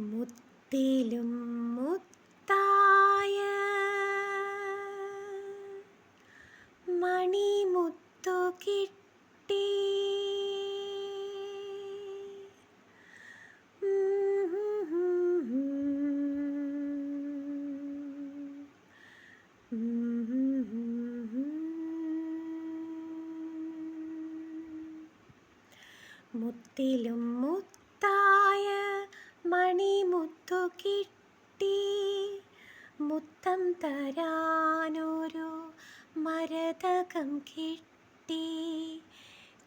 മുത്തിലും മുത്തായ മണിമുത്തു കിട്ടി. മുത്തിലും മുത്തായ മുത്തം തരാനൊരു മരതകം കിട്ടി.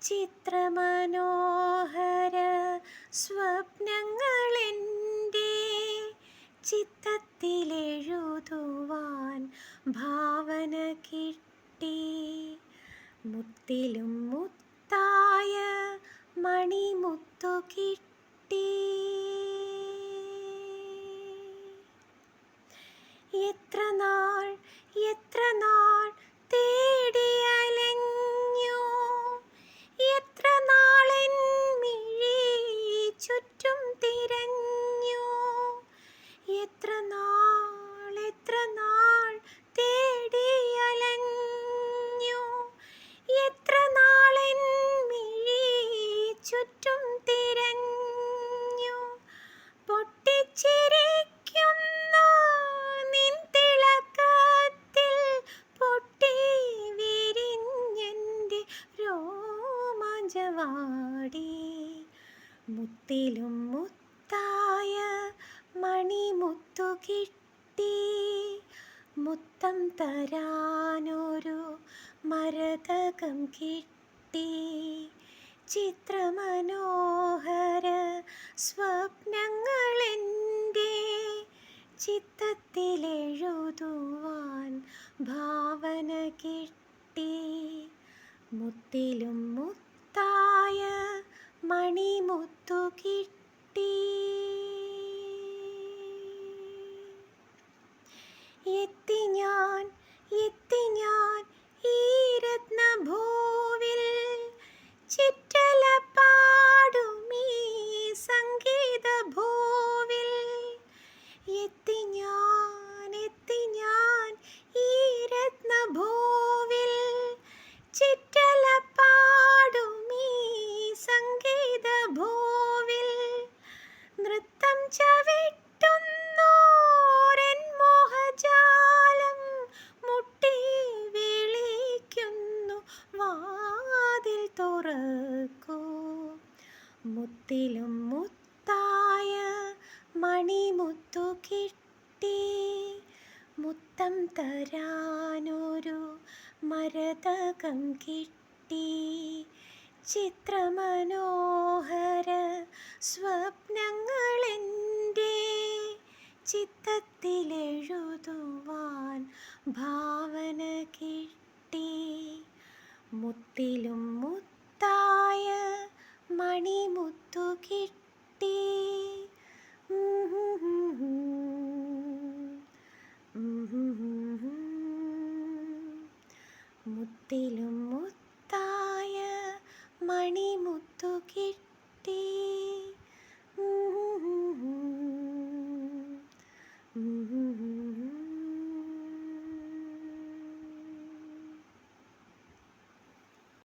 ചിത്രമനോഹര സ്വപ്നങ്ങളെന്റെ ചിത്തത്തിലെഴുതുവാൻ ഭാവന കിട്ടി. മുത്തിലും മുത്തായ മണിമുത്തു കിട്ടി എത്ര നാൾ എത്ര നാൾ മുത്തിലും മുത്തായ മണിമുത്തു കിട്ടി. മുത്തം തരാനൊരു മരതകം കിട്ടി. ചിത്രമനോഹര സ്വപ്നങ്ങളെന്റെ ചിത്തത്തിലെഴുതുവാൻ ഭാവന കിട്ടി. മുത്തിലും മണിമുത്തു തുറക്കൂ മുത്തിലും മുത്തായ മണിമുത്തു കിട്ടി. മുത്തം തരാനൊരു മരതകം കിട്ടി. ചിത്രമനോഹര സ്വപ്നങ്ങളെന്റെ ചിത്തത്തിലെഴുതുവാൻ ഭാവന കിട്ടി. മുത്തിലും മുത്തായ